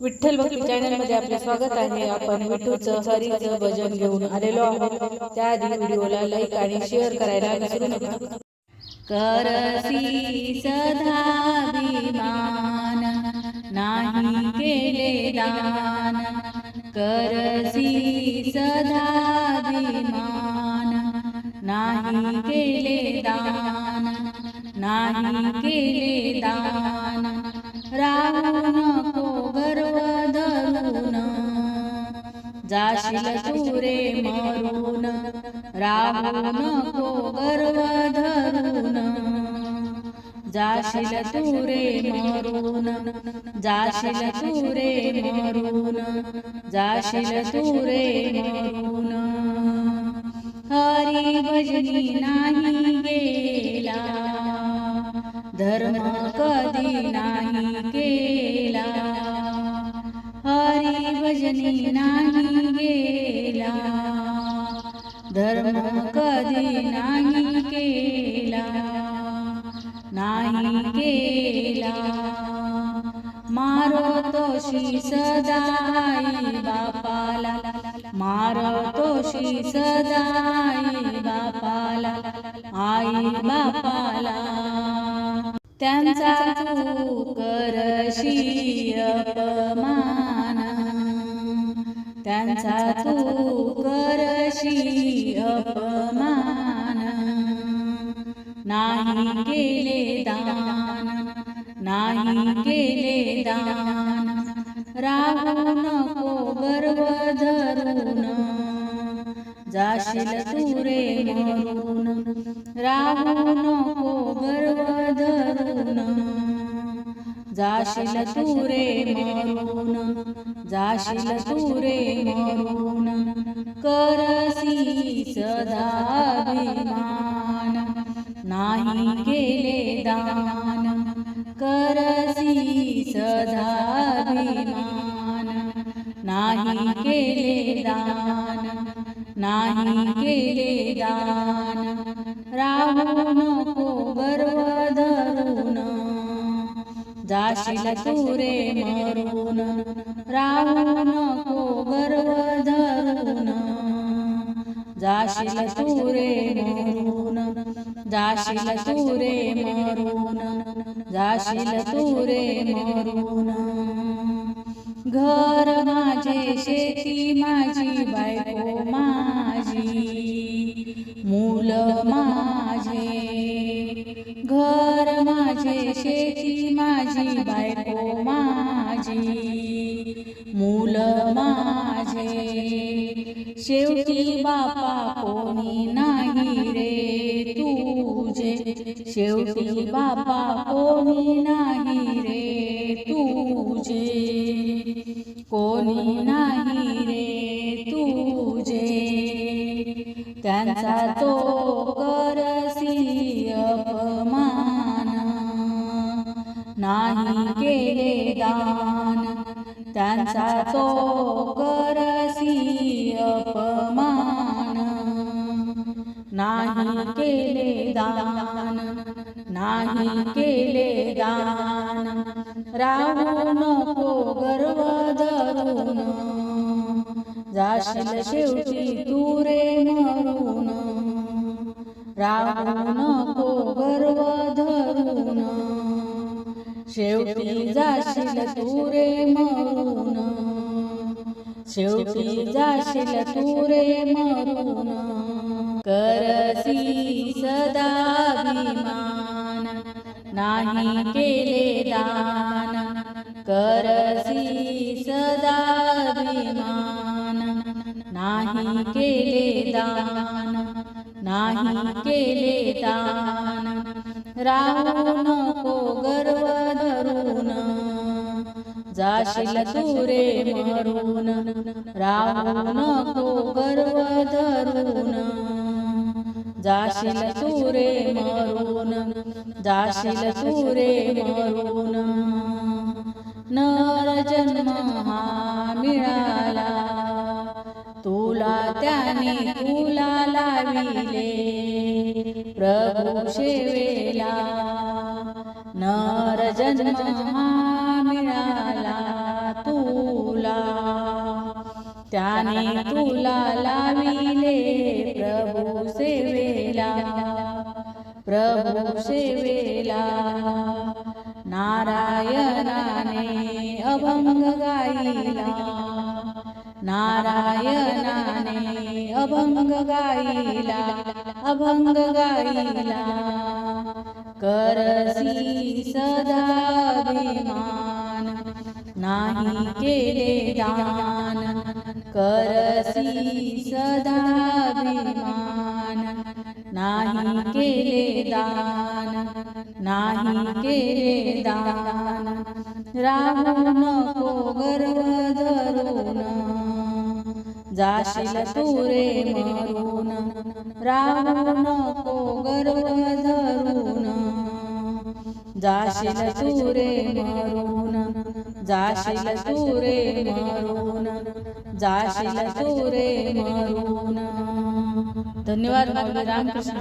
विठ्ठल भक्ती चॅनलमध्ये आपले स्वागत आहे. आपण विठूचं हरीचं भजन घेऊन आलेलो आहोत. त्याआधी व्हिडिओला लाईक आणि शेअर करायला विसरू नका. करसी सधाभिमान नाही केले दान. करसी सधाभिमान नाही केले दान. नाही केले दान. राहू जाशील तुरे मरून राहून को गर्व धरून. जाशील तुरे मरून जाशील तुरे मरून जाशील तुरे मरून. हरी भजनी नाही गेला धर्म कधी नाही केला. हरी नाही गेला. धर्म कधी नाही केला. नाही केला. मारो तोशी सदाई बापाला. मारो तोशी सदाई बापाला. आई बापाला. त्यांचा तू करशी त्यांचा तू करशी अपमान. नाही केले दान नाही केले दान. राहू नको गर्व धरून. जाशील तुरे मरून राहू नको गर्व धरून. जाशील तुरे मरून जाशील तुरे मरून करसी सदाभिमान नाही केले दान करसी सदाभिमान नाही केले दान नाही केले दान. राहू नको गर्व धरून. जाशील तुरे मरून राहू नको गर्व धरून जाशील तुरे मरून. जाशील तुरे मरून. जाशील तुरे मरून. घर माझे शेती माझी बायको माझी मूल माझे. घर माझे शेती माझी बायको माझी. शेवटी बापा कोणी नाही रे तुझे. शेवटी बापा कोणी नाही रे तुझे. कोणी नाही रे तुझे. त्यांचा तो करसी अपमान. नाही केले दान. त्यांचा तो करसी अपमान. नाही केले दान नाही केले दान. राहू नको गर्व धरून. जाशील शेवटी तुरे मरून. राहू जाशील तू रे मरून. शेवटी जाशील तुरे मरून. करसी सदाभिमान नाही केले दान. करसी सदाभिमान नाही केले दान. नाही केले दान. राहू जाशील तुरे मरून राहू नको गर्व धरून. जाशील तुरे मरून जाशील तुरे मरून. नर जन्म हा मिळाला तुला त्याने तुला लाविले. प्रभू शेवेला नर जन्म हा त्याने तुला लाविले प्रभू सेवेला. प्रभू सेवेला. नारायणाने अभंग गाईला नारायणाने अभंग गाईला अभंग गाईला करसी सदा अभिमान. नाही केले दान. करसी सदा विमान नाही केले दान नाही केले दान। राहू नको गर्व धरून जाशील तुरे मरून। राहू नको जाशील तू रे मारून जाशील तू रे मारून जाशील तू रे मारून. धन्यवाद रामकृष्ण